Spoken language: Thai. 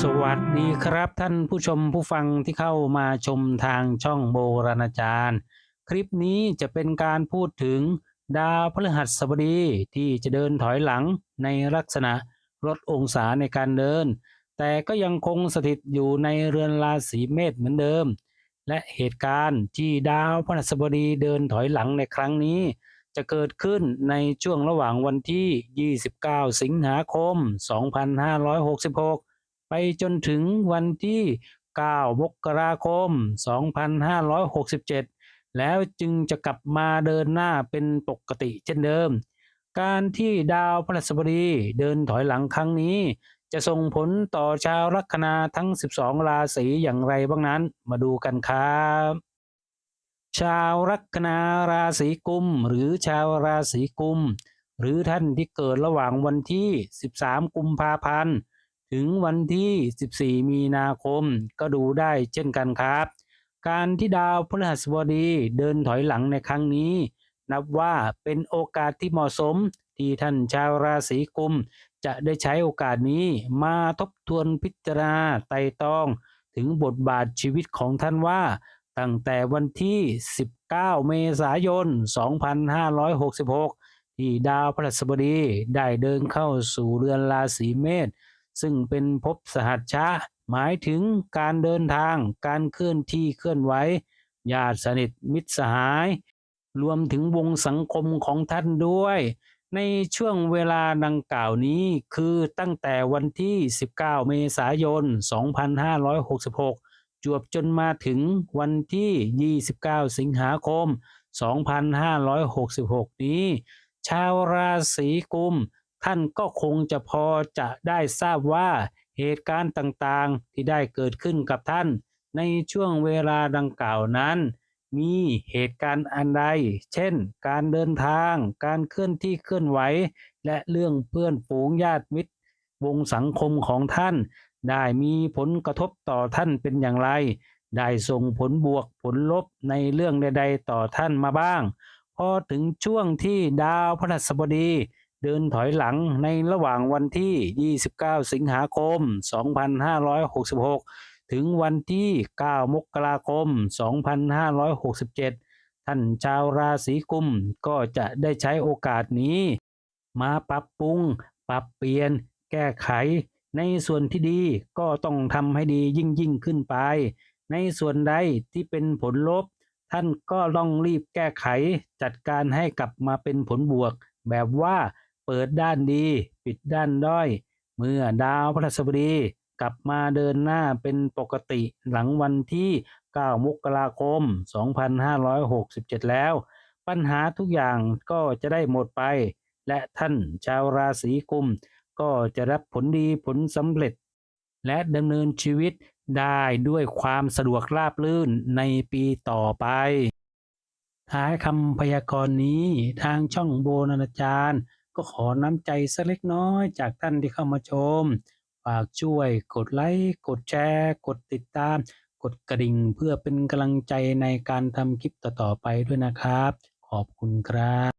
สวัสดีครับท่านผู้ชมผู้ฟังที่เข้ามาชมทางช่องโบราณจารย์ คลิปนี้จะเป็นการพูดถึงดาวพฤหัสบดีที่จะเดินถอยหลังในลักษณะลดองศาในการเดิน แต่ก็ยังคงสถิตอยู่ในเรือนราศีเมษเหมือนเดิม และเหตุการณ์ที่ดาวพฤหัสบดีเดินถอยหลังในครั้งนี้ จะเกิดขึ้นในช่วงระหว่างวันที่ 29 สิงหาคม 2566 ไปจนถึงวันที่ 9 มกราคม 2567 แล้วจึงจะกลับมาเดินหน้าเป็นปกติเช่นเดิม การที่ดาวพฤหัสบดีเดินถอยหลังครั้งนี้ จะส่งผลต่อชาวลัคนาทั้ง 12 ราศีอย่างไรบ้างนั้น มาดูกันครับชาวลัคนาราศีกุม หรือชาวราศีกุม หรือท่านที่เกิดระหว่างวันที่ 13 กุมภาพันธ์ ถึงวันที่ 14 มีนาคมก็ดูได้เช่นกันครับ การที่ดาวพฤหัสบดีเดินถอยหลังในครั้งนี้ นับว่าเป็นโอกาสที่เหมาะสมที่ท่านชาวราศีกุม จะได้ใช้โอกาสนี้มาทบทวนพิจารณาไต่ตอง ถึงบทบาทชีวิตของท่านว่า ตั้งแต่วันที่ 19 เมษายน 2566 ที่ดาวพฤหัสบดีได้เดินเข้าสู่เรือนราศีเมษ ซึ่งเป็นภพสหัชชะ หมายถึงการเดินทาง การเคลื่อนที่เคลื่อนไหวญาติสนิทมิตรสหาย รวมถึงวงสังคมของท่านด้วย ในช่วงเวลาดังกล่าวนี้คือตั้งแต่วันที่ 19 เมษายน 2566 จวบจนมาถึงวันที่ 29 สิงหาคม 2566 นี้ ชาวราศีกุม ท่านก็คงจะพอจะได้ทราบว่าเหตุการณ์ต่างๆ ที่ได้เกิดขึ้นกับท่าน ในช่วงเวลาดังกล่าวนั้น มีเหตุการณ์อันใด เช่น การเดินทาง การเคลื่อนที่เคลื่อนไหว และเรื่องเพื่อนฝูงญาติมิตร วงสังคมของท่าน ได้มีผลกระทบต่อท่านเป็นอย่างไร ได้ส่งผลบวกผลลบในเรื่องใด ๆ ต่อท่านมาบ้าง พอถึงช่วงที่ดาวพฤหัสบดี เดินถอยหลังในระหว่างวันที่ 29 สิงหาคม 2566 ถึงวันที่ 9 มกราคม 2567 ท่านชาวราศีกุมก็จะได้ใช้โอกาสนี้ มาปรับปรุง ปรับเปลี่ยน แก้ไข ในส่วนที่ดีก็ต้องทำให้ดียิ่งยิ่งขึ้นไป ในส่วนใดที่เป็นผลลบ ท่านก็ต้องรีบแก้ไข จัดการให้กลับมาเป็นผลบวกแบบว่า เปิดด้านดี ปิดด้านด้อย เมื่อดาวพฤหัสบดีกลับมาเดินหน้าเป็นปกติหลังวันที่ 9 มกราคม 2567 แล้ว ปัญหาทุกอย่างก็จะได้หมดไป และท่านชาวราศีกุม ก็จะรับผลดีผลสำเร็จ และดำเนินชีวิตได้ด้วยความสะดวกราบรื่นในปีต่อไป ท้ายคำพยากรณ์นี้ทางช่องโบนานาจารย์ ก็ขอน้ำใจสักเล็กน้อยจากท่านที่เข้ามาชม ฝากช่วยกดไลค์กดแชร์ กดติดตาม กดกระดิ่งเพื่อเป็นกำลังใจในการทำคลิปต่อๆไปด้วยนะครับ ขอบคุณครับ